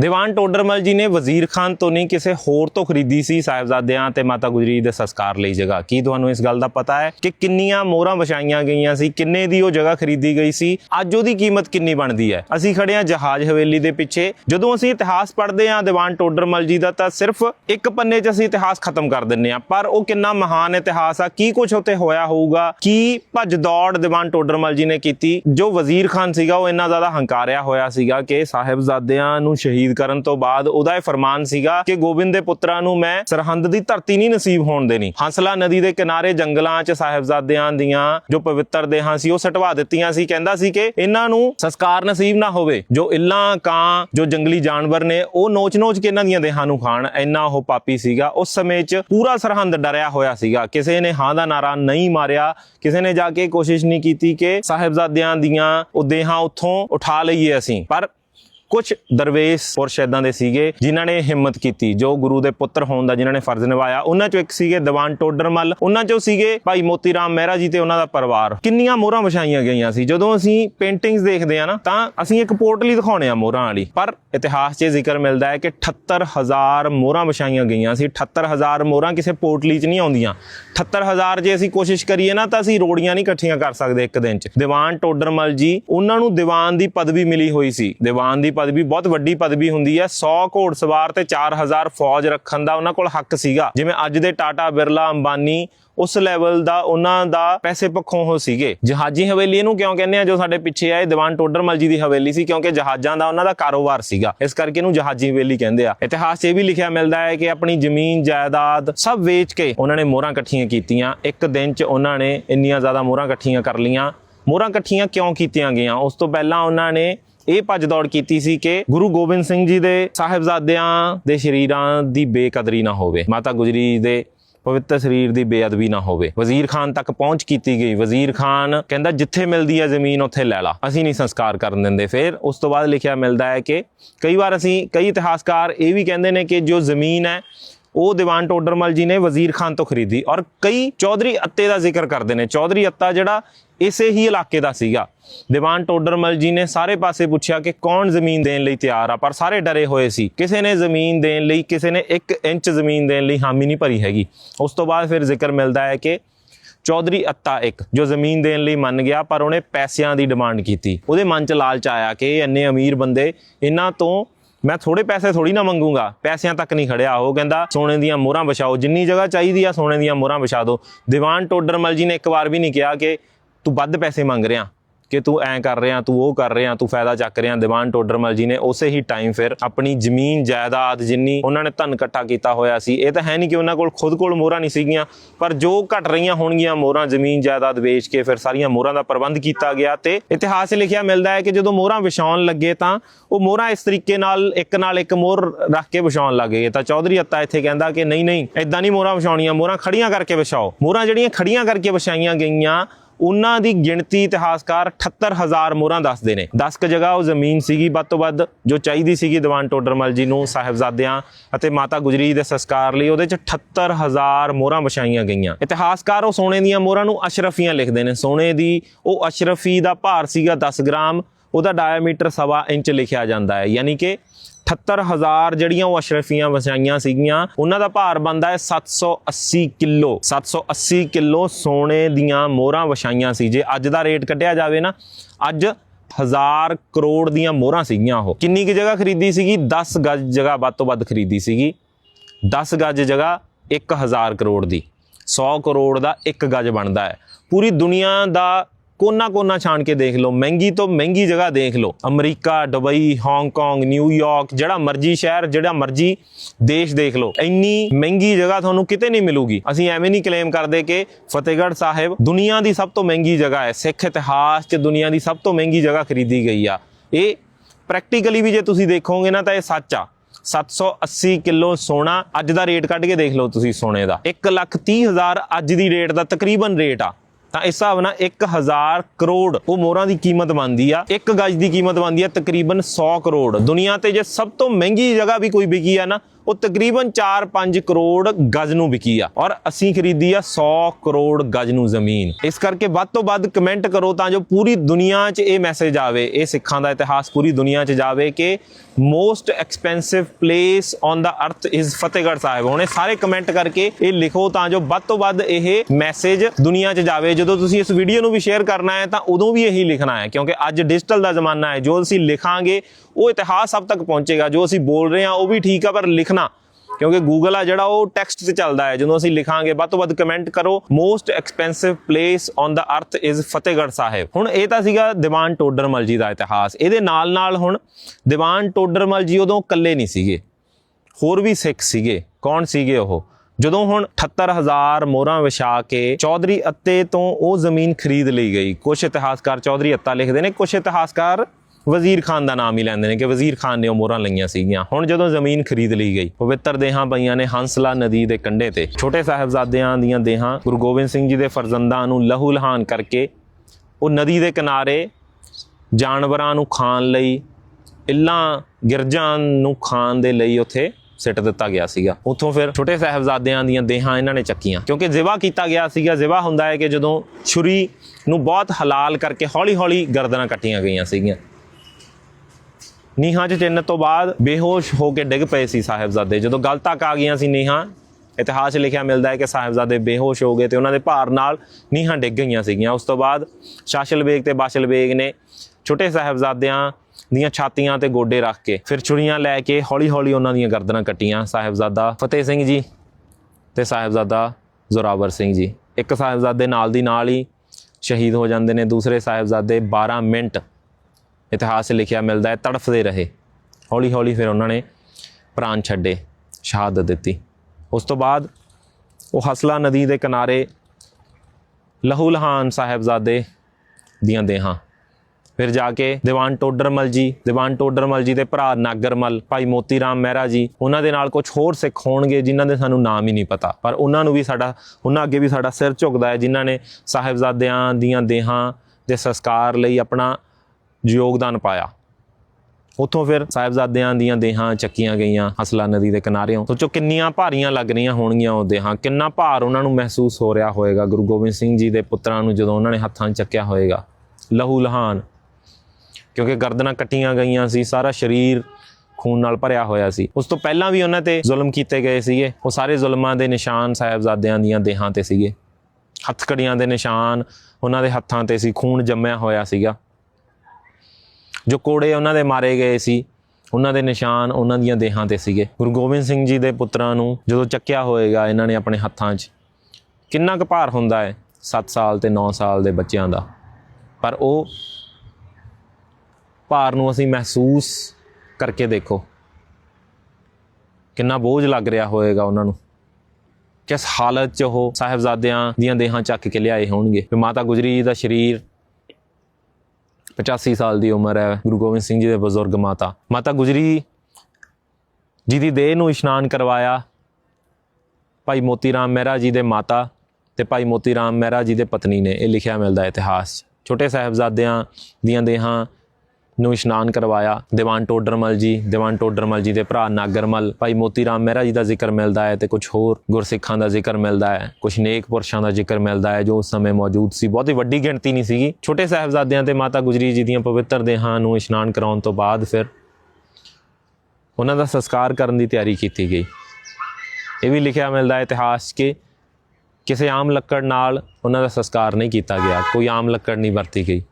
ਦੀਵਾਨ ਟੋਡਰਮਲ ਜੀ ਨੇ ਵਜ਼ੀਰ ਖਾਨ ਤੋਂ ਨਹੀਂ ਕਿਸੇ ਹੋਰ ਤੋਂ ਖਰੀਦੀ ਸੀ ਸਾਹਿਬਜ਼ਾਦਿਆਂ ਤੇ ਮਾਤਾ ਗੁਜਰੀ ਦੇ ਸੰਸਕਾਰ ਲਈ ਜਗ੍ਹਾ। ਕੀ ਤੁਹਾਨੂੰ ਇਸ ਗੱਲ ਦਾ ਪਤਾ ਹੈ ਕਿ ਕਿੰਨੀਆਂ ਮੋਹਰਾਂ ਵਿਛਾਈਆਂ ਗਈਆਂ ਸੀ, ਕਿੰਨੇ ਦੀ ਉਹ ਜਗ੍ਹਾ ਖਰੀਦੀ ਗਈ ਸੀ, ਅੱਜ ਉਹਦੀ ਕੀਮਤ ਕਿੰਨੀ ਬਣਦੀ ਹੈ? ਅਸੀਂ ਖੜੇ ਹਾਂ ਜਹਾਜ਼ ਹਵੇਲੀ ਦੇ ਪਿੱਛੇ। ਜਦੋਂ ਅਸੀਂ ਇਤਿਹਾਸ ਪੜ੍ਹਦੇ ਹਾਂ ਦੀਵਾਨ ਟੋਡਰਮਲ ਜੀ ਦਾ ਤਾਂ ਸਿਰਫ ਇੱਕ ਪੰਨੇ 'ਚ ਅਸੀਂ ਇਤਿਹਾਸ ਖਤਮ ਕਰ ਦਿੰਨੇ ਆ ਪਰ ਉਹ ਕਿੰਨਾ ਮਹਾਨ ਇਤਿਹਾਸ ਆ, ਕੀ ਕੁਝ ਉੱਥੇ ਹੋਇਆ ਹੋਊਗਾ, ਕੀ ਭੱਜ ਦੌੜ ਦੀਵਾਨ ਟੋਡਰਮਲ ਜੀ ਨੇ ਕੀਤੀ, ਜੋ ਵਜ਼ੀਰ ਖਾਨ ਸੀਗਾ, ਉਹ ਇੰਨਾ ਜ਼ਿਆਦਾ ਹੰਕਾਰਿਆ ਹੋਇਆ ਸੀਗਾ ਕਿ ਸਾਹਿਬਜ਼ਾਦਿਆਂ ਨੂੰ ਸ਼ਹੀਦ ਕਰਨ ਤੋਂ ਬਾਅਦ ਉਹਦਾ ਇਹ ਫਰਮਾਨ ਸੀਗਾ ਕਿ ਗੋਬਿੰਦ ਦੇ ਪੁੱਤਰਾਂ ਨੂੰ ਮੈਂ ਸਰਹੰਦ ਦੀ ਧਰਤੀ ਨਹੀਂ ਨਸੀਬ ਹੋਣ ਦੇਣੀ। ਹੰਸਲਾ ਨਦੀ ਦੇ ਕਿਨਾਰੇ ਜੰਗਲਾਂ 'ਚ ਸਾਹਿਬਜ਼ਾਦਿਆਂ ਦੀਆਂ ਜੋ ਪਵਿੱਤਰ ਦੇਹਾਂ ਸੀ, ਉਹ ਸਟਵਾ ਦਿੱਤੀਆਂ ਸੀ। ਕਹਿੰਦਾ ਸੀ ਕਿ ਇਹਨਾਂ ਨੂੰ ਸੰਸਕਾਰ ਨਸੀਬ ਨਾ ਹੋਵੇ। ਜੋ ਇੱਲਾਂ, ਕਾਂ, ਜੋ ਜੰਗਲੀ ਜਾਨਵਰ ਨੇ, ਉਹ ਨੋਚ-ਨੋਚ ਕੇ ਇਹਨਾਂ ਦੀਆਂ ਦੇਹਾਂ ਨੂੰ ਖਾਣ। ਇੰਨਾ ਉਹ ਪਾਪੀ ਸੀਗਾ। ਉਸ ਸਮੇਂ 'ਚ ਪੂਰਾ ਸਰਹੰਦ ਡਰਿਆ ਹੋਇਆ ਸੀਗਾ। ਕਿਸੇ ਨੇ ਹਾਂ ਦਾ ਨਾਰਾ ਨਹੀਂ ਮਾਰਿਆ। ਕਿਸੇ ਨੇ ਜਾ ਕੇ ਕੋਸ਼ਿਸ਼ ਨਹੀਂ ਕੀਤੀ ਕਿ ਸਾਹਿਬਜ਼ਾਦਿਆਂ ਦੀਆਂ ਉਹ ਦੇਹਾਂ ਉੱਥੋਂ ਉਠਾ ਲਈਏ ਅਸੀਂ। ਪਰ ਕੁਝ ਦਰਵੇਸ਼ ਪੁਰਸ਼ ਏਦਾਂ ਦੇ ਸੀਗੇ ਜਿਨ੍ਹਾਂ ਨੇ ਹਿੰਮਤ ਕੀਤੀ, ਜੋ ਗੁਰੂ ਦੇ ਪੁੱਤਰ ਹੋਣ ਦਾ ਜਿਨ੍ਹਾਂ ਨੇ ਫਰਜ਼ ਨਿਭਾਇਆ। ਉਹਨਾਂ ਚੋਂ ਇੱਕ ਸੀਗੇ ਦੀਵਾਨ ਟੋਡਰਮਲ, ਉਹਨਾਂ ਚੋਂ ਸੀਗੇ ਭਾਈ ਮੋਤੀ ਰਾਮ ਮਹਿਰਾ ਜੀ ਤੇ ਉਹਨਾਂ ਦਾ ਪਰਿਵਾਰ। ਕਿੰਨੀਆਂ ਮੋਹਰਾਂ ਵਿਛਾਈਆਂ ਗਈਆਂ ਸੀ। ਜਦੋਂ ਅਸੀਂ ਪੇਂਟਿੰਗਸ ਦੇਖਦੇ ਆ ਨਾ, ਤਾਂ ਅਸੀਂ ਇੱਕ ਪੋਟਲੀ ਦਿਖਾਉਣੇ ਆ ਮੋਹਰਾਂ ਵਾਲੀ। ਪਰ ਇਤਿਹਾਸ 'ਚ ਜ਼ਿਕਰ ਮਿਲਦਾ ਹੈ ਕਿ 78000 ਮੋਹਰਾਂ ਵਿਛਾਈਆਂ ਗਈਆਂ ਸੀ। 78000 ਮੋਹਰਾਂ ਕਿਸੇ ਪੋਰਟਲੀ 'ਚ ਨਹੀਂ ਆਉਂਦੀਆਂ। 78000 ਜੇ ਅਸੀਂ ਕੋਸ਼ਿਸ਼ ਕਰੀਏ ਨਾ, ਤਾਂ ਅਸੀਂ ਰੋੜੀਆਂ ਨਹੀਂ ਇਕੱਠੀਆਂ ਕਰ ਸਕਦੇ ਇੱਕ ਦਿਨ 'ਚ। ਦੀਵਾਨ ਟੋਡਰਮਲ ਜੀ, ਉਹਨਾਂ ਨੂੰ ਦੀਵਾਨ ਦੀ ਪਦਵੀ ਮਿਲੀ ਹੋਈ ਸੀ। ਦੀਵਾਨ ਦੀ ਪਦਵੀ, ਬਹੁਤ ਵੱਡੀ ਪਦਵੀ ਹੁੰਦੀ ਹੈ। 100 ਘੋੜਸਵਾਰ ਤੇ 4000 ਫੌਜ ਰੱਖਣ ਦਾ ਉਹਨਾਂ ਕੋਲ ਹੱਕ ਸੀਗਾ। ਜਿਵੇਂ ਅੱਜ ਦੇ ਟਾਟਾ, ਬਿਰਲਾ, ਅੰਬਾਨੀ, ਉਸ ਲੈਵਲ ਦਾ ਉਹਨਾਂ ਦਾ ਪੈਸੇ ਪੱਖੋਂ ਉਹ ਸੀਗੇ। ਜਹਾਜ਼ੀ ਹਵੇਲੀ ਇਹਨੂੰ ਕਿਉਂ ਕਹਿੰਦੇ ਆ? ਜੋ ਸਾਡੇ ਪਿੱਛੇ ਆਏ ਦੀਵਾਨ ਟੋਡਰਮਲ ਜੀ ਦੀ ਹਵੇਲੀ ਸੀ, ਕਿਉਂਕਿ ਜਹਾਜ਼ਾਂ ਦਾ ਉਹਨਾਂ ਦਾ ਕਾਰੋਬਾਰ ਸੀਗਾ। ਇਸ ਕਰਕੇ ਇਹਨੂੰ ਜਹਾਜ਼ੀ ਹਵੇਲੀ ਕਹਿੰਦੇ ਆ। ਇਤਿਹਾਸ 'ਚ ਇਹ ਵੀ ਲਿਖਿਆ ਮਿਲਦਾ ਹੈ ਕਿ ਆਪਣੀ ਜ਼ਮੀਨ, ਜਾਇਦਾਦ ਸਭ ਵੇਚ ਕੇ ਉਹਨਾਂ ਨੇ ਮੋਹਰਾਂ ਇਕੱਠੀਆਂ ਕੀਤੀਆਂ। ਇੱਕ ਦਿਨ 'ਚ ਉਹਨਾਂ ਨੇ ਇੰਨੀਆਂ ਜ਼ਿਆਦਾ ਮੋਹਰਾਂ ਇਕੱਠੀਆਂ ਕਰ ਲੀਆਂ ਮੋਹਰਾਂ ਇਕੱਠੀਆਂ ਕਿਉਂ ਕੀਤੀਆਂ ਗਈਆਂ? ਉਸ ਤੋਂ ਪਹਿਲਾਂ ਉਹਨਾਂ ਨੇ ਇਹ ਭੱਜ ਦੌੜ ਕੀਤੀ ਸੀ ਕਿ ਗੁਰੂ ਗੋਬਿੰਦ ਸਿੰਘ ਜੀ ਦੇ ਸਾਹਿਬਜ਼ਾਦਿਆਂ ਦੇ ਸ਼ਰੀਰਾਂ ਦੀ ਬੇਕਦਰੀ ਨਾ ਹੋਵੇ, ਮਾਤਾ ਗੁਜਰੀ ਦੇ ਪਵਿੱਤਰ ਸਰੀਰ ਦੀ ਬੇਅਦਬੀ ਨਾ ਹੋਵੇ। ਵਜ਼ੀਰ ਖਾਨ ਤੱਕ ਪਹੁੰਚ ਕੀਤੀ ਗਈ। ਵਜ਼ੀਰ ਖਾਨ ਕਹਿੰਦਾ, ਜਿੱਥੇ ਮਿਲਦੀ ਹੈ ਜ਼ਮੀਨ, ਉੱਥੇ ਲੈ ਲਾ। ਅਸੀਂ ਨਹੀਂ ਸੰਸਕਾਰ ਕਰਨ ਦਿੰਦੇ। ਫਿਰ ਉਸ ਤੋਂ ਬਾਅਦ ਲਿਖਿਆ ਮਿਲਦਾ ਹੈ ਕਿ ਕਈ ਵਾਰ ਅਸੀਂ, ਕਈ ਇਤਿਹਾਸਕਾਰ ਇਹ ਵੀ ਕਹਿੰਦੇ ਨੇ ਕਿ ਜੋ ਜ਼ਮੀਨ ਹੈ ਉਹ ਦੀਵਾਨ ਟੋਡਰਮਲ ਜੀ ਨੇ ਵਜ਼ੀਰ ਖਾਨ ਤੋਂ ਖਰੀਦੀ ਔਰ ਕਈ ਚੌਧਰੀ ਅੱਤੇ ਦਾ ਜ਼ਿਕਰ ਕਰਦੇ ਨੇ। ਚੌਧਰੀ ਅੱਤਾ ਜਿਹੜਾ ਇਸੇ ਹੀ ਇਲਾਕੇ ਦਾ ਸੀਗਾ। ਦੀਵਾਨ ਟੋਡਰਮਲ ਜੀ ਨੇ ਸਾਰੇ ਪਾਸੇ ਪੁੱਛਿਆ ਕਿ ਕੌਣ ਜ਼ਮੀਨ ਦੇਣ ਲਈ ਤਿਆਰ ਆ, ਪਰ ਸਾਰੇ ਡਰੇ ਹੋਏ ਸੀ। ਕਿਸੇ ਨੇ ਜ਼ਮੀਨ ਦੇਣ ਲਈ, ਕਿਸੇ ਨੇ 1 ਇੰਚ ਜ਼ਮੀਨ ਦੇਣ ਲਈ ਹਾਮੀ ਨਹੀਂ ਭਰੀ ਹੈਗੀ। ਉਸ ਤੋਂ ਬਾਅਦ ਫਿਰ ਜ਼ਿਕਰ ਮਿਲਦਾ ਹੈ ਕਿ ਚੌਧਰੀ ਅੱਤਾ ਇੱਕ, ਜੋ ਜ਼ਮੀਨ ਦੇਣ ਲਈ ਮੰਨ ਗਿਆ, ਪਰ ਉਹਨੇ ਪੈਸਿਆਂ ਦੀ ਡਿਮਾਂਡ ਕੀਤੀ। ਉਹਦੇ ਮਨ 'ਚ ਲਾਲਚ ਆਇਆ ਕਿ ਇੰਨੇ ਅਮੀਰ ਬੰਦੇ, ਇਹਨਾਂ ਤੋਂ ਮੈਂ ਥੋੜੇ ਪੈਸੇ ਥੋੜੀ ਨਾ ਮੰਗੂਗਾ। ਪੈਸਿਆਂ ਤੱਕ ਨਹੀਂ ਖੜਿਆ। ਉਹ ਕਹਿੰਦਾ, ਸੋਨੇ ਦੀਆਂ ਮੋਹਰਾਂ ਵਿਛਾਓ। ਜਿੰਨੀ ਜਗ੍ਹਾ ਚਾਹੀਦੀ ਆ, ਸੋਨੇ ਦੀਆਂ ਮੋਹਰਾਂ ਵਿਛਾ ਦਿਓ। ਦੀਵਾਨ ਟੋਡਰਮਲ ਜੀ ਨੇ ਇੱਕ ਵਾਰ ਵੀ ਨਹੀਂ ਕਿਹਾ ਕਿ ਤੂੰ ਵੱਧ ਪੈਸੇ ਮੰਗ ਰਿਹਾ। ਕਿ ਤੂੰ ਐਂ ਕਰ ਰਿਹਾ, ਤੂੰ ਉਹ ਕਰ ਰਿਹਾ, ਤੂੰ ਫਾਇਦਾ ਚੱਕ ਰਿਹਾ, ਦੀਵਾਨ ਟੋਡਰਮਲ ਜੀ ਨੇ ਉਸੇ ਹੀ ਟਾਈਮ ਫਿਰ ਆਪਣੀ ਜ਼ਮੀਨ, ਜਾਇਦਾਦ ਜਿੰਨੀ ਉਹਨਾਂ ਨੇ ਧਨ ਇਕੱਠਾ ਕੀਤਾ ਹੋਇਆ ਸੀ, ਇਹ ਤਾਂ ਹੈ ਨਹੀਂ ਕਿ ਉਹਨਾਂ ਕੋਲ ਖੁਦ ਕੋਲ ਮੋਹਰਾਂ ਨਹੀਂ ਸੀਗੀਆਂ, ਪਰ ਜੋ ਘਟ ਰਹੀਆਂ ਹੋਣਗੀਆਂ ਮੋਹਰਾਂ, ਜ਼ਮੀਨ, ਜਾਇਦਾਦ ਵੇਚ ਕੇ ਫਿਰ ਸਾਰੀਆਂ ਮੋਹਰਾਂ ਦਾ ਪ੍ਰਬੰਧ ਕੀਤਾ ਗਿਆ ਤੇ ਇਤਿਹਾਸ ਲਿਖਿਆ ਮਿਲਦਾ ਹੈ ਕਿ ਜਦੋਂ ਮੋਹਰਾਂ ਵਿਛਾਉਣ ਲੱਗੇ ਤਾਂ ਉਹ ਮੋਹਰਾਂ ਇਸ ਤਰੀਕੇ ਨਾਲ ਇੱਕ ਨਾਲ ਇੱਕ ਮੋਹਰ ਰੱਖ ਕੇ ਵਿਛਾਉਣ ਲੱਗੇ। ਤਾਂ ਚੌਧਰੀ ਅੱਤਾ ਇੱਥੇ ਕਹਿੰਦਾ ਕਿ ਨਹੀਂ ਨਹੀਂ ਐਦਾਂ ਨਹੀਂ ਮੋਹਰਾਂ ਵਿਛਾਉਣੀਆਂ, ਮੋਹਰਾਂ ਖੜੀਆਂ ਕਰਕੇ ਵਿਛਾਓ। ਮੋਹਰਾਂ ਜਿਹੜੀਆਂ ਖੜੀਆਂ ਕਰਕੇ ਵਿਛਾਈਆਂ ਗਈਆਂ ਉਹਨਾਂ ਦੀ ਗਿਣਤੀ ਇਤਿਹਾਸਕਾਰ 78000 ਮੋਹਰਾਂ ਦੱਸਦੇ ਨੇ। 10 ਕ ਜਗ੍ਹਾ ਉਹ ਜ਼ਮੀਨ ਸੀਗੀ ਵੱਧ ਤੋਂ ਵੱਧ, ਜੋ ਚਾਹੀਦੀ ਸੀਗੀ ਦੀਵਾਨ ਟੋਡਰਮਲ ਜੀ ਨੂੰ, ਸਾਹਿਬਜ਼ਾਦਿਆਂ ਅਤੇ ਮਾਤਾ ਗੁਜਰੀ ਦੇ ਸੰਸਕਾਰ ਲਈ। ਉਹਦੇ ਚ 78000 ਮੋਹਰਾਂ ਵਿਛਾਈਆਂ ਗਈਆਂ। ਇਤਿਹਾਸਕਾਰ ਉਹ ਸੋਨੇ ਦੀਆਂ ਮੋਹਰਾਂ ਨੂੰ ਅਸ਼ਰਫੀਆਂ ਲਿਖਦੇ ਨੇ। ਸੋਨੇ ਦੀ ਉਹ ਅਸ਼ਰਫੀ ਦਾ ਭਾਰ ਸੀਗਾ 10 ਗ੍ਰਾਮ। ਉਹਦਾ ਡਾਇਆਮੀਟਰ ਸਵਾ ਇੰਚ ਲਿਖਿਆ ਜਾਂਦਾ ਹੈ। ਯਾਨੀ ਕਿ 78000 ਜਿਹੜੀਆਂ ਉਹ ਅਸ਼ਰਫੀਆਂ ਵਸਾਈਆਂ ਸੀਗੀਆਂ, ਉਹਨਾਂ ਦਾ ਭਾਰ ਬਣਦਾ ਹੈ 780 ਕਿਲੋ। 780 ਕਿਲੋ ਸੋਨੇ ਦੀਆਂ ਮੋਹਰਾਂ ਵਸਾਈਆਂ ਸੀ। ਜੇ ਅੱਜ ਦਾ ਰੇਟ ਕੱਢਿਆ ਜਾਵੇ ਨਾ, ਅੱਜ ਹਜ਼ਾਰ ਕਰੋੜ ਦੀਆਂ ਮੋਹਰਾਂ ਸੀਗੀਆਂ ਉਹ। ਕਿੰਨੀ ਕੁ ਜਗ੍ਹਾ ਖਰੀਦੀ ਸੀਗੀ? 10 ਗਜ਼ ਜਗ੍ਹਾ ਵੱਧ ਤੋਂ ਵੱਧ ਖਰੀਦੀ ਸੀਗੀ। 10 ਗਜ਼ ਜਗ੍ਹਾ 1000 ਕਰੋੜ ਦੀ। 100 ਕਰੋੜ ਦਾ 1 ਗਜ਼ ਬਣਦਾ ਹੈ। ਪੂਰੀ ਦੁਨੀਆ ਦਾ ਕੋਨਾ ਕੋਨਾ ਛਾਣ ਕੇ ਦੇਖ ਲਓ, ਮਹਿੰਗੀ ਤੋਂ ਮਹਿੰਗੀ ਜਗ੍ਹਾ ਦੇਖ ਲਓ। ਅਮਰੀਕਾ, ਦੁਬਈ ਹਾਂਗਕਾਂਗ ਨਿਊਯਾਰਕ ਜਿਹੜਾ ਮਰਜ਼ੀ ਸ਼ਹਿਰ, ਜਿਹੜਾ ਮਰਜ਼ੀ ਦੇਸ਼ ਦੇਖ ਲਓ। ਇੰਨੀ ਮਹਿੰਗੀ ਜਗ੍ਹਾ ਤੁਹਾਨੂੰ ਕਿਤੇ ਨਹੀਂ ਮਿਲੂਗੀ। ਅਸੀਂ ਐਵੇਂ ਨਹੀਂ ਕਲੇਮ ਕਰਦੇ ਕਿ ਫਤਿਹਗੜ੍ਹ ਸਾਹਿਬ ਦੁਨੀਆ ਦੀ ਸਭ ਤੋਂ ਮਹਿੰਗੀ ਜਗ੍ਹਾ ਹੈ। ਸਿੱਖ ਇਤਿਹਾਸ 'ਚ ਦੁਨੀਆ ਦੀ ਸਭ ਤੋਂ ਮਹਿੰਗੀ ਜਗ੍ਹਾ ਖਰੀਦੀ ਗਈ ਆ। ਇਹ ਪ੍ਰੈਕਟੀਕਲੀ ਵੀ ਜੇ ਤੁਸੀਂ ਦੇਖੋਗੇ ਨਾ ਤਾਂ ਇਹ ਸੱਚ ਆ। 780 ਕਿਲੋ ਸੋਨਾ ਅੱਜ ਦਾ ਰੇਟ ਕੱਢ ਕੇ ਦੇਖ ਲਓ ਤੁਸੀਂ ਸੋਨੇ ਦਾ। 1 ਲੱਖ 30 ਹਜ਼ਾਰ ਅੱਜ ਦੀ ਰੇਟ ਦਾ ਤਕਰੀਬਨ ਰੇਟ ਆ। ਤਾਂ ਇਸ ਹਿਸਾਬ ਨਾਲ 1000 ਕਰੋੜ ਉਹ ਮੋਹਰਾਂ ਦੀ ਕੀਮਤ ਬਣਦੀ ਆ। ਇੱਕ ਗਜ ਦੀ ਕੀਮਤ ਬਣਦੀ ਆ ਤਕਰੀਬਨ 100 ਕਰੋੜ। ਦੁਨੀਆ ਤੇ ਜੇ ਸਭ ਤੋਂ ਮਹਿੰਗੀ ਜਗ੍ਹਾ ਵੀ ਕੋਈ ਵਿਕੀ ਆ ਨਾ ਉਹ ਤਕਰੀਬਨ 4-5 ਕਰੋੜ ਗਜ਼ ਨੂੰ ਵਿਕੀ ਆ। ਔਰ ਅਸੀਂ ਖਰੀਦੀ ਆ 100 ਕਰੋੜ ਗਜ਼ ਨੂੰ ਜ਼ਮੀਨ। ਇਸ ਕਰਕੇ ਵੱਧ ਤੋਂ ਵੱਧ ਕਮੈਂਟ ਕਰੋ ਤਾਂ ਜੋ ਪੂਰੀ ਦੁਨੀਆ 'ਚ ਇਹ ਮੈਸੇਜ ਆਵੇ, ਇਹ ਸਿੱਖਾਂ ਦਾ ਇਤਿਹਾਸ ਪੂਰੀ ਦੁਨੀਆ 'ਚ ਜਾਵੇ ਕਿ most expensive place on the earth is Fatehgarh ਸਾਹਿਬ। ਹੁਣੇ ਸਾਰੇ ਕਮੈਂਟ ਕਰਕੇ ਇਹ ਲਿਖੋ ਤਾਂ ਜੋ ਵੱਧ ਤੋਂ ਵੱਧ ਇਹ ਮੈਸੇਜ ਦੁਨੀਆ 'ਚ ਜਾਵੇ। ਜਦੋਂ ਤੁਸੀਂ ਇਸ ਵੀਡੀਓ ਨੂੰ ਵੀ ਸ਼ੇਅਰ ਕਰਨਾ ਹੈ ਤਾਂ ਉਦੋਂ ਵੀ ਇਹੀ ਲਿਖਣਾ ਹੈ, ਕਿਉਂਕਿ ਅੱਜ ਡਿਜੀਟਲ ਦਾ ਜ਼ਮਾਨਾ ਹੈ। ਜੋ ਅਸੀਂ ਲਿਖਾਂਗੇ ਉਹ ਇਤਿਹਾਸ ਸਭ ਤੱਕ ਪਹੁੰਚੇਗਾ, ਜੋ ਅਸੀਂ ਬੋਲ ਰਹੇ ਹਾਂ, ਉਹ ਵੀ ਠੀਕ ਆ, ਪਰ ਲਿਖਣਾ। ਕਿਉਂਕਿ ਗੂਗਲ ਆ ਜਿਹੜਾ, ਉਹ ਟੈਕਸਟ ਤੇ ਚੱਲਦਾ ਹੈ। ਜਦੋਂ ਅਸੀਂ ਲਿਖਾਂਗੇ, ਵੱਧ ਤੋਂ ਵੱਧ ਕਮੈਂਟ ਕਰੋ। Most expensive place on the earth is Fatehgarh ਸਾਹਿਬ ਹੁਣ ਇਹ ਤਾਂ ਸੀਗਾ ਦੀਵਾਨ ਟੋਡਰਮਲ ਜੀ ਦਾ ਇਤਿਹਾਸ। ਇਹਦੇ ਨਾਲ ਨਾਲ ਹੁਣ ਦੀਵਾਨ ਟੋਡਰਮਲ ਜੀ ਉਦੋਂ ਇਕੱਲੇ ਨਹੀਂ ਸੀਗੇ। ਹੋਰ ਵੀ ਸਿੱਖ ਸੀਗੇ। ਕੌਣ ਸੀਗੇ ਉਹ? ਜਦੋਂ ਹੁਣ 78000 ਮੋਹਰਾਂ ਵਿਛਾ ਕੇ ਚੌਧਰੀ ਅੱਤੇ ਤੋਂ ਉਹ ਜ਼ਮੀਨ ਖਰੀਦ ਲਈ ਗਈ। ਕੁਝ ਇਤਿਹਾਸਕਾਰ ਚੌਧਰੀ ਅੱਤਾ ਲਿਖਦੇ ਨੇ ਕੁਝ ਇਤਿਹਾਸਕਾਰ ਵਜ਼ੀਰ ਖਾਨ ਦਾ ਨਾਮ ਹੀ ਲੈਂਦੇ ਨੇ ਕਿ ਵਜ਼ੀਰ ਖਾਨ ਨੇ ਉਹ ਮੋਹਰਾਂ ਲਈਆਂ ਸੀਗੀਆਂ। ਹੁਣ ਜਦੋਂ ਜ਼ਮੀਨ ਖਰੀਦ ਲਈ ਗਈ, ਪਵਿੱਤਰ ਦੇਹਾਂ ਪਈਆਂ ਨੇ ਹੰਸਲਾ ਨਦੀ ਦੇ ਕੰਢੇ ਤੇ। ਛੋਟੇ ਸਾਹਿਬਜ਼ਾਦਿਆਂ ਦੀਆਂ ਦੇਹਾਂ ਗੁਰੂ ਗੋਬਿੰਦ ਸਿੰਘ ਜੀ ਦੇ ਫਰਜ਼ੰਦਾਂ ਨੂੰ ਲਹੂ ਲਹਾਨ ਕਰਕੇ, ਉਹ ਨਦੀ ਦੇ ਕਿਨਾਰੇ ਜਾਨਵਰਾਂ ਨੂੰ ਖਾਣ ਲਈ, ਇੱਲਾਂ ਗਿਰਜਾਂ ਨੂੰ ਖਾਣ ਦੇ ਲਈ ਉੱਥੇ ਸਿੱਟ ਦਿੱਤਾ ਗਿਆ ਸੀਗਾ। ਉੱਥੋਂ ਫਿਰ ਛੋਟੇ ਸਾਹਿਬਜ਼ਾਦਿਆਂ ਦੀਆਂ ਦੇਹਾਂ ਇਹਨਾਂ ਨੇ ਚੱਕੀਆਂ। ਕਿਉਂਕਿ ਜ਼ਿਵਾ ਕੀਤਾ ਗਿਆ ਸੀਗਾ, ਜ਼ਿਵਾ ਹੁੰਦਾ ਹੈ ਕਿ ਜਦੋਂ ਛੁਰੀ ਨੂੰ ਬਹੁਤ ਹਲਾਲ ਕਰਕੇ ਹੌਲੀ-ਹੌਲੀ ਗਰਦਨਾਂ ਕੱਟੀਆਂ ਗਈਆਂ ਸੀਗੀਆਂ। ਨੀਹਾਂ 'ਚ ਚਿੰਨ ਤੋਂ ਬਾਅਦ ਬੇਹੋਸ਼ ਹੋ ਕੇ ਡਿੱਗ ਪਏ ਸੀ ਸਾਹਿਬਜ਼ਾਦੇ। ਜਦੋਂ ਗਲ ਤੱਕ ਆ ਗਈਆਂ ਸੀ ਨੀਹਾਂ, ਇਤਿਹਾਸ 'ਚ ਲਿਖਿਆ ਮਿਲਦਾ ਹੈ ਕਿ ਸਾਹਿਬਜ਼ਾਦੇ ਬੇਹੋਸ਼ ਹੋ ਗਏ ਤੇ ਉਹਨਾਂ ਦੇ ਭਾਰ ਨਾਲ ਨੀਹਾਂ ਡਿੱਗ ਗਈਆਂ ਸੀਗੀਆਂ। ਉਸ ਤੋਂ ਬਾਅਦ ਸ਼ਾਸ਼ਲ ਬੇਗ ਤੇ ਬਾਸ਼ਲ ਬੇਗ ਨੇ ਛੋਟੇ ਸਾਹਿਬਜ਼ਾਦਿਆਂ ਦੀਆਂ ਛਾਤੀਆਂ ਤੇ ਗੋਡੇ ਰੱਖ ਕੇ ਫਿਰ ਛੁਰੀਆਂ ਲੈ ਕੇ ਹੌਲੀ-ਹੌਲੀ ਉਹਨਾਂ ਦੀਆਂ ਗਰਦਨਾਂ ਕੱਟੀਆਂ। ਸਾਹਿਬਜ਼ਾਦਾ ਫਤਿਹ ਸਿੰਘ ਜੀ ਤੇ ਸਾਹਿਬਜ਼ਾਦਾ ਜ਼ੋਰਾਵਰ ਸਿੰਘ ਜੀ। ਇੱਕ ਸਾਹਿਬਜ਼ਾਦੇ ਨਾਲ ਦੀ ਨਾਲ ਹੀ ਸ਼ਹੀਦ ਹੋ ਜਾਂਦੇ ਨੇ, ਦੂਸਰੇ ਸਾਹਿਬਜ਼ਾਦੇ 12 ਮਿੰਟ ਇਤਿਹਾਸ ਲਿਖਿਆ ਮਿਲਦਾ ਹੈ, ਤੜਫਦੇ ਰਹੇ। ਹੌਲੀ ਹੌਲੀ ਫਿਰ ਉਹਨਾਂ ਨੇ ਪ੍ਰਾਣ ਛੱਡੇ, ਸ਼ਹਾਦਤ ਦਿੱਤੀ। ਉਸ ਤੋਂ ਬਾਅਦ ਉਹ ਹਸਲਾ ਨਦੀ ਦੇ ਕਿਨਾਰੇ ਲਹੂ ਲਹਾਨ ਸਾਹਿਬਜ਼ਾਦੇ ਦੀਆਂ ਦੇਹਾਂ। ਫਿਰ ਜਾ ਕੇ ਦੀਵਾਨ ਟੋਡਰਮਲ ਜੀ, ਦੀਵਾਨ ਟੋਡਰਮਲ ਜੀ ਦੇ ਭਰਾ ਨਾਗਰਮਲ, ਭਾਈ ਮੋਤੀ ਰਾਮ ਮਹਿਰਾ ਜੀ, ਉਹਨਾਂ ਦੇ ਨਾਲ ਕੁਝ ਹੋਰ ਸਿੱਖ ਹੋਣਗੇ ਜਿਨ੍ਹਾਂ ਦੇ ਸਾਨੂੰ ਨਾਮ ਹੀ ਨਹੀਂ ਪਤਾ। ਪਰ ਉਹਨਾਂ ਨੂੰ ਵੀ ਸਾਡਾ, ਉਹਨਾਂ ਅੱਗੇ ਵੀ ਸਾਡਾ ਸਿਰ ਝੁਕਦਾ ਹੈ, ਜਿਨ੍ਹਾਂ ਨੇ ਸਾਹਿਬਜ਼ਾਦਿਆਂ ਦੀਆਂ ਦੇਹਾਂ ਦੇ ਸੰਸਕਾਰ ਲਈ ਆਪਣਾ ਯੋਗਦਾਨ ਪਾਇਆ। ਉੱਥੋਂ ਫਿਰ ਸਾਹਿਬਜ਼ਾਦਿਆਂ ਦੀਆਂ ਦੇਹਾਂ ਚੱਕੀਆਂ ਗਈਆਂ ਹਸਲਾ ਨਦੀ ਦੇ ਕਿਨਾਰਿਓਂ। ਸੋਚੋ ਕਿੰਨੀਆਂ ਭਾਰੀਆਂ ਲੱਗ ਰਹੀਆਂ ਹੋਣਗੀਆਂ ਉਹ ਦੇਹਾਂ। ਕਿੰਨਾ ਭਾਰ ਉਹਨਾਂ ਨੂੰ ਮਹਿਸੂਸ ਹੋ ਰਿਹਾ ਹੋਵੇਗਾ ਗੁਰੂ ਗੋਬਿੰਦ ਸਿੰਘ ਜੀ ਦੇ ਪੁੱਤਰਾਂ ਨੂੰ ਜਦੋਂ ਉਹਨਾਂ ਨੇ ਹੱਥਾਂ 'ਚ ਚੱਕਿਆ ਹੋਵੇਗਾ ਲਹੂ ਲਹਾਨ। ਕਿਉਂਕਿ ਗਰਦਨਾਂ ਕੱਟੀਆਂ ਗਈਆਂ ਸੀ, ਸਾਰਾ ਸਰੀਰ ਖੂਨ ਨਾਲ ਭਰਿਆ ਹੋਇਆ ਸੀ। ਉਸ ਤੋਂ ਪਹਿਲਾਂ ਵੀ ਉਹਨਾਂ ਤੇ ਜ਼ੁਲਮ ਕੀਤੇ ਗਏ ਸੀਗੇ। ਉਹ ਸਾਰੇ ਜ਼ੁਲਮਾਂ ਦੇ ਨਿਸ਼ਾਨ ਸਾਹਿਬਜ਼ਾਦਿਆਂ ਦੀਆਂ ਦੇਹਾਂ ਤੇ ਸੀਗੇ। ਹੱਥਕੜੀਆਂ ਦੇ ਨਿਸ਼ਾਨ ਉਹਨਾਂ ਦੇ ਹੱਥਾਂ ਤੇ ਸੀ। ਖੂਨ ਜੰਮਿਆ ਹੋਇਆ ਸੀਗਾ। ਜੋ ਕੋੜੇ ਉਹਨਾਂ ਦੇ ਮਾਰੇ ਗਏ ਸੀ, ਉਹਨਾਂ ਦੇ ਨਿਸ਼ਾਨ ਉਹਨਾਂ ਦੀਆਂ ਦੇਹਾਂ ਤੇ ਸੀਗੇ। ਗੁਰੂ ਗੋਬਿੰਦ ਸਿੰਘ ਜੀ ਦੇ ਪੁੱਤਰਾਂ ਨੂੰ ਜਦੋਂ ਚੱਕਿਆ ਹੋਏਗਾ, ਇਹਨਾਂ ਨੇ ਆਪਣੇ ਹੱਥਾਂ 'ਚ ਕਿੰਨਾ ਕੁ ਭਾਰ ਹੁੰਦਾ ਹੈ? 7 ਸਾਲ ਤੇ 9 ਸਾਲ ਦੇ ਬੱਚਿਆਂ ਦਾ। ਪਰ ਉਹ ਭਾਰ ਨੂੰ ਅਸੀਂ ਮਹਿਸੂਸ ਕਰਕੇ ਦੇਖੋ। ਕਿੰਨਾ ਬੋਝ ਲੱਗ ਰਿਹਾ ਹੋਏਗਾ ਉਹਨਾਂ ਨੂੰ। ਕਿਸ ਹਾਲਤ 'ਚ ਉਹ ਸਾਹਿਬਜ਼ਾਦਿਆਂ ਦੀਆਂ ਦੇਹਾਂ ਚੱਕ ਕੇ ਲਿਆਏ ਹੋਣਗੇ। ਤੇ ਮਾਤਾ ਗੁਜਰੀ ਦਾ ਸਰੀਰ 85 ਸਾਲ ਦੀ ਉਮਰ ਹੈ, ਗੁਰੂ ਗੋਬਿੰਦ ਸਿੰਘ ਜੀ ਦੇ ਬਜ਼ੁਰਗ ਮਾਤਾ। ਮਾਤਾ ਗੁਜਰੀ ਜੀ ਦੀ ਦੇਹ ਨੂੰ ਇਸ਼ਨਾਨ ਕਰਵਾਇਆ। ਭਾਈ ਮੋਤੀ ਰਾਮ ਮਹਿਰਾ ਜੀ ਦੇ ਮਾਤਾ ਤੇ ਭਾਈ ਮੋਤੀ ਰਾਮ ਮਹਿਰਾ ਜੀ ਦੇ ਪਤਨੀ ਨੇ ਇਹ ਲਿਖਿਆ ਮਿਲਦਾ ਇਤਿਹਾਸ 'ਚ। ਛੋਟੇ ਸਾਹਿਬਜ਼ਾਦਿਆਂ ਦੀਆਂ ਦੇਹਾਂ ਨੂੰ ਇਸ਼ਨਾਨ ਕਰਵਾਇਆ। ਦੀਵਾਨ ਟੋਡਰਮਲ ਜੀ, ਦੀਵਾਨ ਟੋਡਰਮਲ ਜੀ ਦੇ ਭਰਾ ਨਾਗਰਮਲ ਭਾਈ ਮੋਤੀ ਰਾਮ ਮਹਿਰਾ ਜੀ ਦਾ ਜ਼ਿਕਰ ਮਿਲਦਾ ਹੈ ਤੇ ਕੁਝ ਹੋਰ ਗੁਰਸਿੱਖਾਂ ਦਾ ਜ਼ਿਕਰ ਮਿਲਦਾ ਹੈ। ਕੁਝ ਨੇਕ ਪੁਰਸ਼ਾਂ ਦਾ ਜ਼ਿਕਰ ਮਿਲਦਾ ਹੈ ਜੋ ਉਸ ਸਮੇਂ ਮੌਜੂਦ ਸੀ। ਬਹੁਤੀ ਵੱਡੀ ਗਿਣਤੀ ਨਹੀਂ ਸੀਗੀ। ਛੋਟੇ ਸਾਹਿਬਜ਼ਾਦਿਆਂ ਤੇ ਮਾਤਾ ਗੁਜਰੀ ਜੀ ਦੀਆਂ ਪਵਿੱਤਰ ਦੇਹਾਂ ਨੂੰ ਇਸ਼ਨਾਨ ਕਰਾਉਣ ਤੋਂ ਬਾਅਦ ਫਿਰ ਉਹਨਾਂ ਦਾ ਸੰਸਕਾਰ ਕਰਨ ਦੀ ਤਿਆਰੀ ਕੀਤੀ ਗਈ। ਇਹ ਵੀ ਲਿਖਿਆ ਮਿਲਦਾ ਹੈ ਇਤਿਹਾਸ 'ਚ ਕਿ ਕਿਸੇ ਆਮ ਲੱਕੜ ਨਾਲ ਉਹਨਾਂ ਦਾ ਸੰਸਕਾਰ ਨਹੀਂ ਕੀਤਾ ਗਿਆ। ਕੋਈ ਆਮ ਲੱਕੜ ਨਹੀਂ ਵਰਤੀ ਗਈ।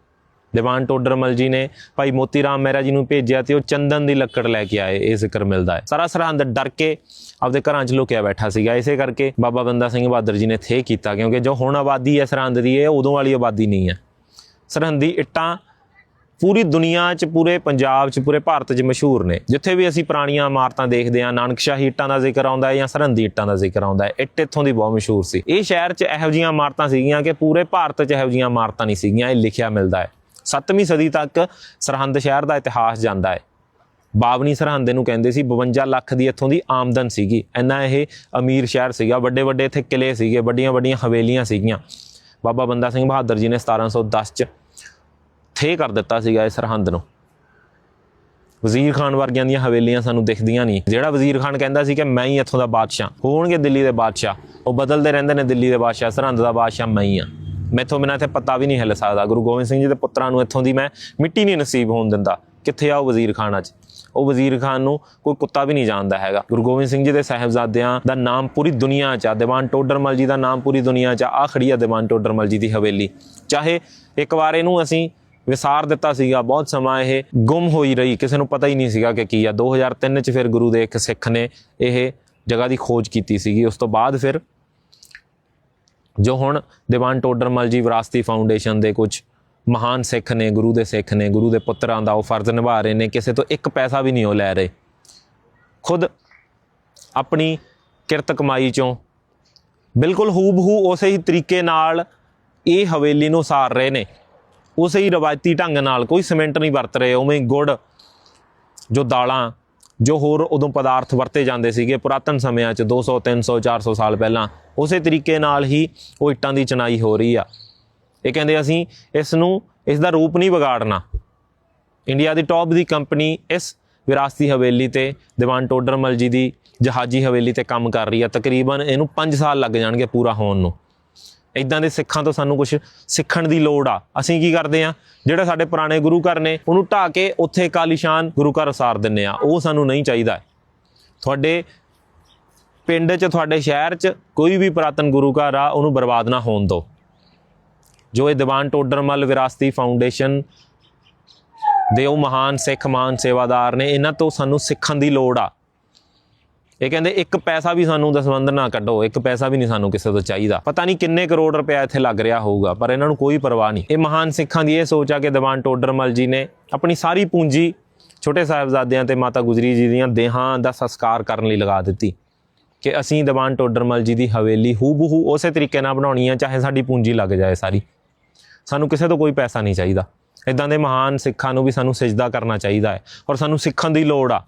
ਦੀਵਾਨ ਟੋਡਰਮਲ ਜੀ ਨੇ ਭਾਈ ਮੋਤੀ ਰਾਮ ਮਹਿਰਾ ਜੀ ਨੂੰ ਭੇਜਿਆ ਤੇ ਉਹ ਚੰਦਨ ਦੀ ਲੱਕੜ ਲੈ ਕੇ ਆਏ, ਇਹ ਜ਼ਿਕਰ ਮਿਲਦਾ ਹੈ। ਸਾਰਾ ਸਰਹੰਦ ਡਰ ਕੇ ਆਪਦੇ ਘਰਾਂ 'ਚ ਲੁਕਿਆ ਬੈਠਾ ਸੀਗਾ। ਇਸੇ ਕਰਕੇ ਬਾਬਾ ਬੰਦਾ ਸਿੰਘ ਬਹਾਦਰ ਜੀ ਨੇ ਥੇ ਕੀਤਾ, ਕਿਉਂਕਿ ਜੋ ਹੁਣ ਆਬਾਦੀ ਹੈ ਸਰਹੰਦ ਦੀ, ਇਹ ਉਦੋਂ ਵਾਲੀ ਆਬਾਦੀ ਨਹੀਂ ਹੈ। ਸਰਹੰਦੀ ਇੱਟਾਂ ਪੂਰੀ ਦੁਨੀਆ 'ਚ, ਪੂਰੇ ਪੰਜਾਬ 'ਚ, ਪੂਰੇ ਭਾਰਤ 'ਚ ਮਸ਼ਹੂਰ ਨੇ। ਜਿੱਥੇ ਵੀ ਅਸੀਂ ਪੁਰਾਣੀਆਂ ਇਮਾਰਤਾਂ ਦੇਖਦੇ ਹਾਂ, ਨਾਨਕਸ਼ਾਹੀ ਇੱਟਾਂ ਦਾ ਜ਼ਿਕਰ ਆਉਂਦਾ ਹੈ ਜਾਂ ਸਰਹੰਦੀ ਇੱਟਾਂ ਦਾ ਜ਼ਿਕਰ ਆਉਂਦਾ ਹੈ, ਇੱਟ ਇੱਥੋਂ ਦੀ ਬਹੁਤ ਮਸ਼ਹੂਰ ਸੀ। ਇਹ ਸ਼ਹਿਰ 'ਚ ਇਹੋ ਜਿਹੀਆਂ ਇਮਾਰਤਾਂ ਸੀਗੀਆਂ ਕਿ ਪੂਰੇ ਭਾਰਤ 'ਚ ਇਹੋ ਜਿਹੀਆਂ ਇਮਾਰਤਾਂ ਨਹੀਂ ਸੀਗੀਆਂ, ਇਹ ਲਿਖਿਆ ਮਿਲਦਾ ਹੈ। 7ਵੀਂ ਸਦੀ ਤੱਕ ਸਰਹੰਦ ਸ਼ਹਿਰ ਦਾ ਇਤਿਹਾਸ ਜਾਂਦਾ ਹੈ। ਬਾਵਨੀ ਸਰਹੰਦ ਨੂੰ ਕਹਿੰਦੇ ਸੀ 52 ਲੱਖ ਦੀ ਇੱਥੋਂ ਦੀ ਆਮਦਨ ਸੀਗੀ। ਇੰਨਾ ਇਹ ਅਮੀਰ ਸ਼ਹਿਰ ਸੀਗਾ ਵੱਡੇ ਵੱਡੇ ਇੱਥੇ ਕਿਲੇ ਸੀਗੇ ਵੱਡੀਆਂ ਵੱਡੀਆਂ ਹਵੇਲੀਆਂ ਸੀਗੀਆਂ। ਬਾਬਾ ਬੰਦਾ ਸਿੰਘ ਬਹਾਦਰ ਜੀ ਨੇ 1710 ਚ ਥੇ ਕਰ ਦਿੱਤਾ ਸੀਗਾ ਇਹ ਸਰਹੰਦ ਨੂੰ। ਵਜ਼ੀਰ ਖਾਨ ਵਰਗਿਆਂ ਦੀਆਂ ਹਵੇਲੀਆਂ ਸਾਨੂੰ ਦਿਖਦੀਆਂ ਨਹੀਂ। ਜਿਹੜਾ ਵਜ਼ੀਰ ਖਾਨ ਕਹਿੰਦਾ ਸੀ ਕਿ ਮੈਂ ਹੀ ਇੱਥੋਂ ਦਾ ਬਾਦਸ਼ਾਹ, ਹੋਣਗੇ ਦਿੱਲੀ ਦੇ ਬਾਦਸ਼ਾਹ। ਉਹ ਬਦਲਦੇ ਰਹਿੰਦੇ ਨੇ ਦਿੱਲੀ ਦੇ ਬਾਦਸ਼ਾਹ, ਸਰਹੰਦ ਦਾ ਬਾਦਸ਼ਾਹ, ਮੈਂ ਹੀ ਆ ਮੈਥੋਂ ਬਿਨਾਂ ਇੱਥੇ ਪਤਾ ਵੀ ਨਹੀਂ ਹਿੱਲ ਸਕਦਾ। ਗੁਰੂ ਗੋਬਿੰਦ ਸਿੰਘ ਜੀ ਦੇ ਪੁੱਤਰਾਂ ਨੂੰ ਇੱਥੋਂ ਦੀ ਮੈਂ ਮਿੱਟੀ ਨਹੀਂ ਨਸੀਬ ਹੋਣ ਦਿੰਦਾ। ਕਿੱਥੇ ਆ ਉਹ ਵਜ਼ੀਰ ਖਾਨ ਅੱਜ? ਉਹ ਵਜ਼ੀਰ ਖਾਨ ਨੂੰ ਕੋਈ ਕੁੱਤਾ ਵੀ ਨਹੀਂ ਜਾਣਦਾ ਹੈਗਾ। ਗੁਰੂ ਗੋਬਿੰਦ ਸਿੰਘ ਜੀ ਦੇ ਸਾਹਿਬਜ਼ਾਦਿਆਂ ਦਾ ਨਾਮ ਪੂਰੀ ਦੁਨੀਆ 'ਚ ਆ। ਦੀਵਾਨ ਟੋਡਰਮਲ ਜੀ ਦਾ ਨਾਮ ਪੂਰੀ ਦੁਨੀਆ 'ਚ ਆ। ਆਹ ਖੜੀ ਆ ਦੀਵਾਨ ਟੋਡਰਮਲ ਜੀ ਦੀ ਹਵੇਲੀ। ਚਾਹੇ ਇੱਕ ਵਾਰ ਇਹਨੂੰ ਅਸੀਂ ਵਿਸਾਰ ਦਿੱਤਾ ਸੀਗਾ, ਬਹੁਤ ਸਮਾਂ ਇਹ ਗੁੰਮ ਹੋਈ ਰਹੀ। ਕਿਸੇ ਨੂੰ ਪਤਾ ਹੀ ਨਹੀਂ ਸੀਗਾ ਕਿ ਕੀ ਆ। 2003 ਚ ਫਿਰ ਗੁਰੂ ਦੇ ਇੱਕ ਸਿੱਖ ਨੇ ਇਹ ਜਗ੍ਹਾ ਦੀ ਖੋਜ ਕੀਤੀ ਸੀਗੀ। ਉਸ ਤੋਂ ਬਾਅਦ ਫਿਰ ਜੋ ਹੁਣ ਦੀਵਾਨ ਟੋਡਰਮਲ ਜੀ ਵਿਰਾਸਤੀ ਫਾਊਂਡੇਸ਼ਨ ਦੇ ਕੁਝ ਮਹਾਨ ਸਿੱਖ ਨੇ, ਗੁਰੂ ਦੇ ਸਿੱਖ ਨੇ, ਗੁਰੂ ਦੇ ਪੁੱਤਰਾਂ ਦਾ ਉਹ ਫਰਜ਼ ਨਿਭਾ ਰਹੇ ਨੇ, ਕਿਸੇ ਤੋਂ ਇੱਕ ਪੈਸਾ ਵੀ ਨਹੀਂ ਉਹ ਲੈ ਰਹੇ। ਖੁਦ ਆਪਣੀ ਕਿਰਤ ਕਮਾਈ ਚੋਂ ਬਿਲਕੁਲ ਹੂਬਹੂ ਉਸੇ ਹੀ ਤਰੀਕੇ ਨਾਲ ਇਹ ਹਵੇਲੀ ਨੂੰ ਸਾਰ ਰਹੇ ਨੇ। ਉਸੇ ਹੀ ਰਵਾਇਤੀ ਢੰਗ ਨਾਲ ਕੋਈ ਸਿਮੈਂਟ ਨਹੀਂ ਵਰਤ ਰਹੇ, ਉਵੇਂ ਹੀ ਗੁੜ, ਜੋ ਦਾਲਾਂ ਜੋ ਹੋਰ ਉਦੋਂ ਪਦਾਰਥ ਵਰਤੇ ਜਾਂਦੇ ਸੀਗੇ ਪੁਰਾਤਨ ਸਮਿਆਂ 'ਚ 200 300 400 ਸਾਲ ਪਹਿਲਾਂ, ਉਸੇ ਤਰੀਕੇ ਨਾਲ ਹੀ ਉਹ ਇੱਟਾਂ ਦੀ ਚਣਾਈ ਹੋ ਰਹੀ ਆ। ਇਹ ਕਹਿੰਦੇ ਅਸੀਂ ਇਸ ਨੂੰ, ਇਸ ਦਾ ਰੂਪ ਨਹੀਂ ਵਿਗਾੜਨਾ। ਇੰਡੀਆ ਦੀ ਟੌਪ ਦੀ ਕੰਪਨੀ ਇਸ ਵਿਰਾਸਤੀ ਹਵੇਲੀ ਤੇ, ਦੀਵਾਨ ਟੋਡਰਮਲ ਜੀ ਦੀ ਜਹਾਜੀ ਹਵੇਲੀ ਤੇ ਕੰਮ ਕਰ ਰਹੀ ਆ। ਤਕਰੀਬਨ ਇਹਨੂੰ 5 ਸਾਲ ਲੱਗ ਜਾਣਗੇ ਪੂਰਾ ਹੋਣ ਨੂੰ। ਇਦਾਂ ਦੇ ਸਿੱਖਾਂ ਤੋਂ ਸਾਨੂੰ ਕੁਝ ਸਿੱਖਣ ਦੀ ਲੋੜ ਆ। ਅਸੀਂ ਕੀ ਕਰਦੇ ਆ? ਜਿਹੜੇ ਸਾਡੇ ਪੁਰਾਣੇ ਗੁਰੂ ਘਰ ਨੇ, ਉਹਨੂੰ ਢਾ ਕੇ ਉੱਥੇ ਕਾਲੀਸ਼ਾਨ ਗੁਰੂ ਘਰ ਉਸਾਰ ਦਿੰਨੇ ਆ। ਉਹ ਸਾਨੂੰ ਨਹੀਂ ਚਾਹੀਦਾ। ਤੁਹਾਡੇ ਪਿੰਡ 'ਚ, ਤੁਹਾਡੇ ਸ਼ਹਿਰ 'ਚ ਕੋਈ ਵੀ ਪੁਰਾਤਨ ਗੁਰੂ ਘਰ ਆ, ਉਹਨੂੰ ਬਰਬਾਦ ਨਾ ਹੋਣ ਦਿਓ। ਜੋ ਇਹ ਦੀਵਾਨ ਟੋਡਰਮਲ ਵਿਰਾਸਤੀ ਫਾਊਂਡੇਸ਼ਨ ਦੇ ਉਹ ਮਹਾਨ ਸਿੱਖ, ਮਹਾਨ ਸੇਵਾਦਾਰ ਨੇ, ਇਹਨਾਂ ਤੋਂ ਸਾਨੂੰ ਸਿੱਖਣ ਦੀ ਲੋੜ ਆ। ਇਹ ਕਹਿੰਦੇ ਇੱਕ ਪੈਸਾ ਵੀ ਸਾਨੂੰ ਦਸਵੰਦ ਨਾ ਕੱਢੋ, ਇੱਕ ਪੈਸਾ ਵੀ ਨਹੀਂ ਸਾਨੂੰ ਕਿਸੇ ਤੋਂ ਚਾਹੀਦਾ। ਪਤਾ ਨਹੀਂ ਕਿੰਨੇ ਕਰੋੜ ਰੁਪਇਆ ਇੱਥੇ ਲੱਗ ਰਿਹਾ ਹੋਊਗਾ, ਪਰ ਇਹਨਾਂ ਨੂੰ ਕੋਈ ਪਰਵਾਹ ਨਹੀਂ। ਇਹ ਮਹਾਨ ਸਿੱਖਾਂ ਦੀ ਇਹ ਸੋਚ ਆ ਕਿ ਦੀਵਾਨ ਟੋਡਰਮਲ ਜੀ ਨੇ ਆਪਣੀ ਸਾਰੀ ਪੂੰਜੀ ਛੋਟੇ ਸਾਹਿਬਜ਼ਾਦਿਆਂ ਤੇ ਮਾਤਾ ਗੁਜਰੀ ਜੀ ਦੀਆਂ ਦੇਹਾਂ ਦਾ ਸੰਸਕਾਰ ਕਰਨ ਲਈ ਲਗਾ ਦਿੱਤੀ ਕਿ ਅਸੀਂ ਦੀਵਾਨ ਟੋਡਰਮਲ ਜੀ ਦੀ ਹਵੇਲੀ ਹੂਬਹੂ ਉਸੇ ਤਰੀਕੇ ਨਾਲ ਬਣਾਉਣੀ ਆ ਚਾਹੇ ਸਾਡੀ ਪੂੰਜੀ ਲੱਗ ਜਾਏ ਸਾਰੀ। ਸਾਨੂੰ ਕਿਸੇ ਤੋਂ ਕੋਈ ਪੈਸਾ ਨਹੀਂ ਚਾਹੀਦਾ। ਇਦਾਂ ਦੇ ਮਹਾਨ ਸਿੱਖਾਂ ਨੂੰ ਵੀ ਸਾਨੂੰ ਸਜਦਾ ਕਰਨਾ ਚਾਹੀਦਾ ਹੈ ਔਰ ਸਾਨੂੰ ਸਿੱਖਣ ਦੀ ਲੋੜ ਆ।